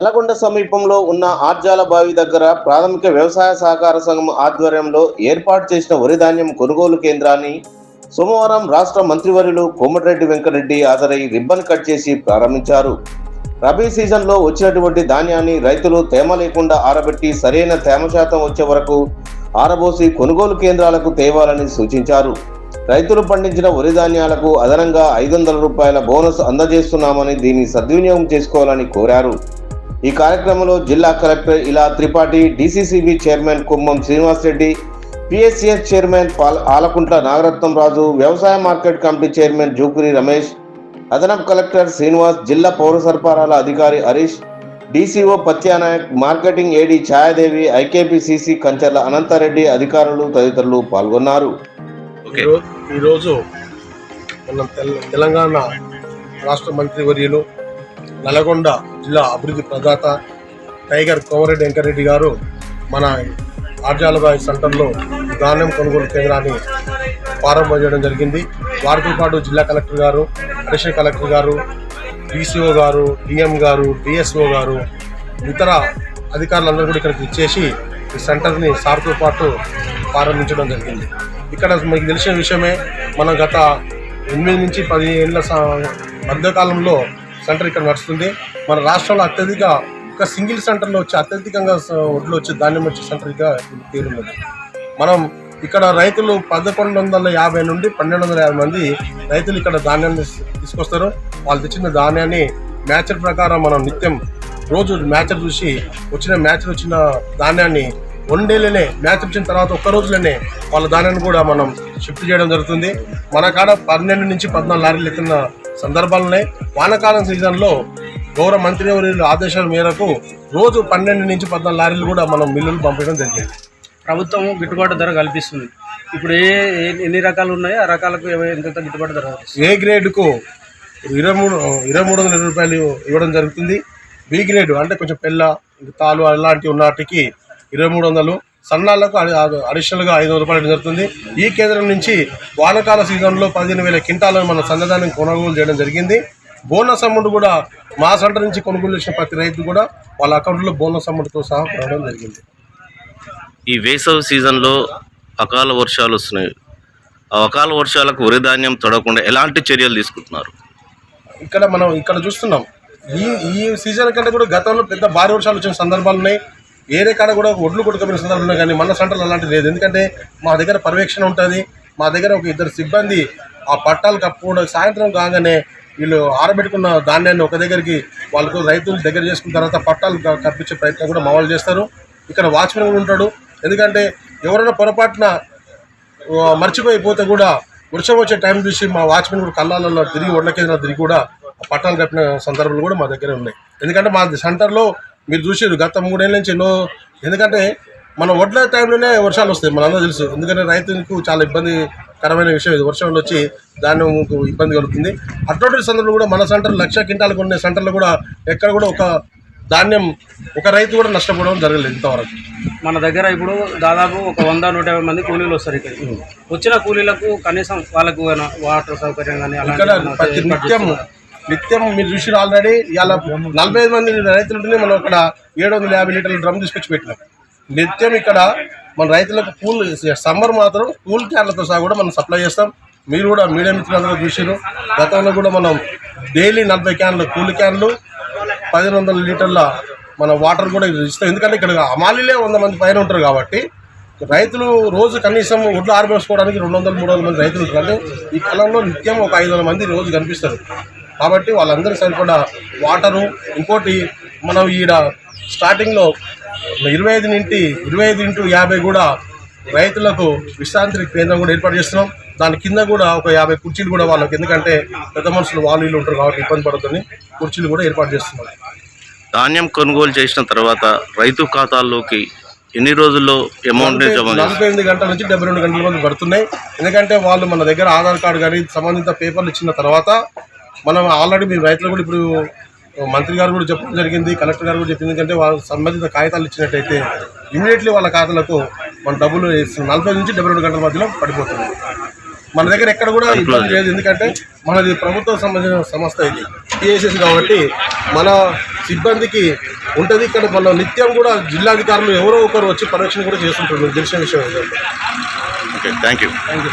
నల్లగొండ సమీపంలో ఉన్న ఆర్జాల బావి దగ్గర ప్రాథమిక వ్యవసాయ సహకార సంఘం ఆధ్వర్యంలో ఏర్పాటు చేసిన వరి ధాన్యం కొనుగోలు కేంద్రాన్ని సోమవారం రాష్ట్ర మంత్రివర్యులు కోమటిరెడ్డి వెంకరెడ్డి హాజరై రిబ్బన్ కట్ చేసి ప్రారంభించారు. రబీ సీజన్లో వచ్చినటువంటి ధాన్యాన్ని రైతులు తేమ లేకుండా ఆరబెట్టి సరైన తేమ శాతం వచ్చే వరకు ఆరబోసి కొనుగోలు కేంద్రాలకు తేవాలని సూచించారు. రైతులు పండించిన వరి ధాన్యాలకు అదనంగా ఐదు వందల రూపాయల బోనస్ అందజేస్తున్నామని దీన్ని సద్వినియోగం చేసుకోవాలని కోరారు. ఈ కార్యక్రమంలో జిల్లా కలెక్టర్ ఇలా Tripathi DCCB chairman Kummam Srinivas Reddy PSCS chairman పాల ఆలకుంట్ల నాగరత్నం రాజు వ్యవసాయ market committee chairman Jukuri Ramesh అదనపు కలెక్టర్ శ్రీనివాస్ జిల్లా పౌర సరఫరాల అధికారి Harish DCO Pathyanayak marketing AD Chayadevi IKPCC Kancharla Anantha Reddy అధికారులు తదితరులు పాల్గొన్నారు. ఈరోజు మనం తెలంగాణ రాష్ట్ర మంత్రి వర్యులు నల్గొండ జిల్లా అభివృద్ధి ప్రదాత టైగర్ కోమరెడ్డి వెంకరెడ్డి గారు మన ఆర్జాలబాయ్ సెంటర్లో ధాన్యం కొనుగోలు కేంద్రాన్ని ప్రారంభం చేయడం జరిగింది. వారితో పాటు జిల్లా కలెక్టర్ గారు అడిషనల్ కలెక్టర్ గారు డీసీఓ గారు డిఎం గారు డిఎస్ఓ గారు ఇతర అధికారులందరూ కూడా ఇక్కడికి ఇచ్చేసి ఈ సెంటర్ని సార్తో పాటు ప్రారంభించడం జరిగింది. ఇక్కడ మీకు తెలిసిన విషయమే మనం గత ఎనిమిది నుంచి పది ఏళ్ళ మధ్యకాలంలో సెంటర్ ఇక్కడ నడుస్తుంది. మన రాష్ట్రంలో అత్యధిక ఒక సింగిల్ సెంటర్లో వచ్చి అత్యధికంగా ఒడ్లు వచ్చే ధాన్యం వచ్చే సెంటర్గా పేరున్నది మనం ఇక్కడ రైతులు పదకొండు వందల యాభై నుండి పన్నెండు వందల యాభై మంది రైతులు ఇక్కడ ధాన్యాన్ని తీసుకొస్తారు. వాళ్ళు తెచ్చిన ధాన్యాన్ని మ్యాచర్ ప్రకారం మనం నిత్యం రోజు మ్యాచర్ చూసి వచ్చిన మ్యాచర్ వచ్చిన ధాన్యాన్ని వన్ డేలోనే మ్యాచ్ వచ్చిన తర్వాత ఒక్క రోజులోనే వాళ్ళ ధాన్యాన్ని కూడా మనం షిఫ్ట్ చేయడం జరుగుతుంది. మన కాడ పన్నెండు నుంచి పద్నాలుగు లారీలు ఎత్తిన సందర్భాలు ఉన్నాయి వానకాలం సీజన్లో గౌరవ మంత్రి వర్యుల ఆదేశాల మేరకు రోజు పన్నెండు నుంచి పద్నాలుగు లారీలు కూడా మనం మిల్లులు పంపించడం జరిగింది. ప్రభుత్వం గిట్టుబాటు ధర కల్పిస్తుంది. ఇప్పుడు ఏ ఎన్ని రకాలు ఉన్నాయో ఆ రకాలకు ఎంత గిట్టుబాటు ధర ఏ గ్రేడ్కు ఇరవై మూడు ఇరవై మూడు వందల రూపాయలు ఇవ్వడం జరుగుతుంది. బి గ్రేడ్ అంటే కొంచెం పెళ్ళ తాలు అలాంటివి ఉన్న వాటికి ఇరవై మూడు వందలు సన్నాలకు అడి- అడిషనల్గా ఐదు వందల రూపాయలు జరుగుతుంది. ఈ కేంద్రం నుంచి వానకాల సీజన్లో పదిహేను వేల కింటాలను మన సన్నదానం కొనుగోలు చేయడం జరిగింది. బోనస్ అమౌంట్ కూడా మా సెంటర్ నుంచి కొనుగోలు చేసిన ప్రతి రైతు కూడా వాళ్ళ అకౌంట్లో బోనస్ అమౌంట్తో సహా పడడం జరిగింది. ఈ వేసవి సీజన్లో అకాల వర్షాలు వస్తున్నాయి. ఆ అకాల వర్షాలకు వరి ధాన్యం తొడకుండా ఎలాంటి చర్యలు తీసుకుంటున్నారు? ఇక్కడ మనం ఇక్కడ చూస్తున్నాం. ఈ ఈ సీజన్ కంటే కూడా గతంలో పెద్ద భారీ వర్షాలు వచ్చిన సందర్భాలు ఉన్నాయి. ఏరే కాడ కూడా ఒడ్లు కొట్టుకుపోయిన సందర్భాలు ఉన్నాయి కానీ మన సెంటర్లో అలాంటిది లేదు. ఎందుకంటే మా దగ్గర పర్యవేక్షణ ఉంటుంది. మా దగ్గర ఒక ఇద్దరు సిబ్బంది ఆ పట్టాలు కప్పుకోవడం సాయంత్రం కాగానే వీళ్ళు ఆరబెట్టుకున్న ధాన్యాన్ని ఒక దగ్గరికి వాళ్ళకు రైతులు దగ్గర చేసుకున్న తర్వాత పట్టాలు కల్పించే ప్రయత్నం కూడా మా వాళ్ళు చేస్తారు. ఇక్కడ వాచ్మెన్ కూడా ఉంటాడు. ఎందుకంటే ఎవరైనా పొరపాటున మర్చిపోయిపోతే కూడా వర్షం వచ్చే టైం చూసి మా వాచ్మెన్ కూడా కళ్ళాలలో తిరిగి ఒడ్ల తిరిగి కూడా పట్టాలు కట్టిన సందర్భాలు కూడా మా దగ్గర ఉన్నాయి. ఎందుకంటే మా సెంటర్లో మీరు చూసారు గత మూడేళ్ళ నుంచి ఎన్నో ఎందుకంటే మన ఒడ్ల టైంలోనే వర్షాలు వస్తాయి మనందరూ తెలుసు. ఎందుకంటే రైతులకు చాలా ఇబ్బంది ఇబ్బందికరమైన విషయం. ఇది వర్షంలో వచ్చి ధాన్యంకు ఇబ్బంది కలుగుతుంది. అటువంటి సందర్భంలో కూడా మన సెంటర్ లక్ష క్వింటాలు కొనే సెంటర్లో కూడా ఎక్కడ కూడా ఒక ధాన్యం ఒక రైతు కూడా నష్టపోవడం జరగలేదు ఇంతవరకు. మన దగ్గర ఇప్పుడు దాదాపు ఒక వంద నూట యాభై మంది కూలీలు వస్తారు ఇక్కడ. వచ్చిన కూలీలకు కనీసం వాళ్ళకు వాటర్ సౌకర్యం కానీ ఇక్కడ నిత్యం నిత్యం మీరు చూసి ఆల్రెడీ ఇవాళ నలభై ఐదు మంది రైతులు ఉంటేనే మనం ఇక్కడ ఏడు వందల యాభై లీటర్ల డ్రమ్ తీసుకొచ్చి పెట్టినాం. నిత్యం ఇక్కడ మన రైతులకు కూల్ సమ్మర్ మాత్రం కూల్ క్యాన్లతో సహా కూడా మనం సప్లై చేస్తాం. మీరు కూడా మీడియా మిత్రులందరూ చూసారు గతంలో కూడా మనం డైలీ నలభై క్యాన్లు కూల్ క్యాన్లు పదిహేను వందల లీటర్ల మన వాటర్ కూడా ఇస్తాం. ఎందుకంటే ఇక్కడ అమాలీలే వంద మంది పైన ఉంటారు కాబట్టి రైతులు రోజు కనీసం ఒడ్లు ఆరబోసుకోవడానికి రెండు వందల మూడు వందల మంది రైతులు ఉంటారు. ఈ కాలంలో నిత్యం ఒక ఐదు వందల మంది రోజు కనిపిస్తారు. కాబట్టి వాళ్ళందరూ సరిపడా వాటరు ఇంకోటి మనం ఈడ స్టార్టింగ్లో ఇరవై ఐదు నుండి ఇరవై ఐదు ఇంటూ యాభై కూడా రైతులకు విశ్రాంతి కేంద్రం కూడా ఏర్పాటు చేస్తున్నాం. దాని కింద కూడా ఒక యాభై కుర్చీలు కూడా వాళ్ళకి ఎందుకంటే పెద్ద మనుషులు వాళ్ళు ఉంటారు కాబట్టి ఇబ్బంది పడుతుంది కుర్చీలు కూడా ఏర్పాటు చేస్తున్నాం. ధాన్యం కొనుగోలు చేసిన తర్వాత రైతు ఖాతాల్లోకి ఎన్ని రోజుల్లో అమౌంట్ నలభై ఎనిమిది గంటల నుంచి డెబ్బై రెండు గంటల మంది పడుతున్నాయి. ఎందుకంటే వాళ్ళు మన దగ్గర ఆధార్ కార్డు కానీ సంబంధిత పేపర్లు ఇచ్చిన తర్వాత మనం ఆల్రెడీ మీ రైతులు కూడా ఇప్పుడు మంత్రి గారు కూడా చెప్పడం జరిగింది కలెక్టర్ గారు కూడా చెప్పింది. ఎందుకంటే వాళ్ళ సంబంధిత కాగితాలు ఇచ్చినట్టయితే ఇమీడియట్లీ వాళ్ళ ఖాతాలకు మన డబ్బులు నలభై నుంచి డెబ్బై రెండు గంటల మధ్యలో పడిపోతుంది. మన దగ్గర ఎక్కడ కూడా ఇబ్బంది లేదు. ఎందుకంటే మనది ప్రభుత్వం సంబంధించిన సంస్థ ఇది టీఎస్ఎస్ కాబట్టి మన సిబ్బందికి ఉంటుంది. ఇక్కడ మన నిత్యం కూడా జిల్లాధికారులు ఎవరో ఒకరు వచ్చి పరీక్షణ కూడా చేస్తుంటారు. మీకు తెలిసిన విషయం ఏంటంటే okay thank you thank you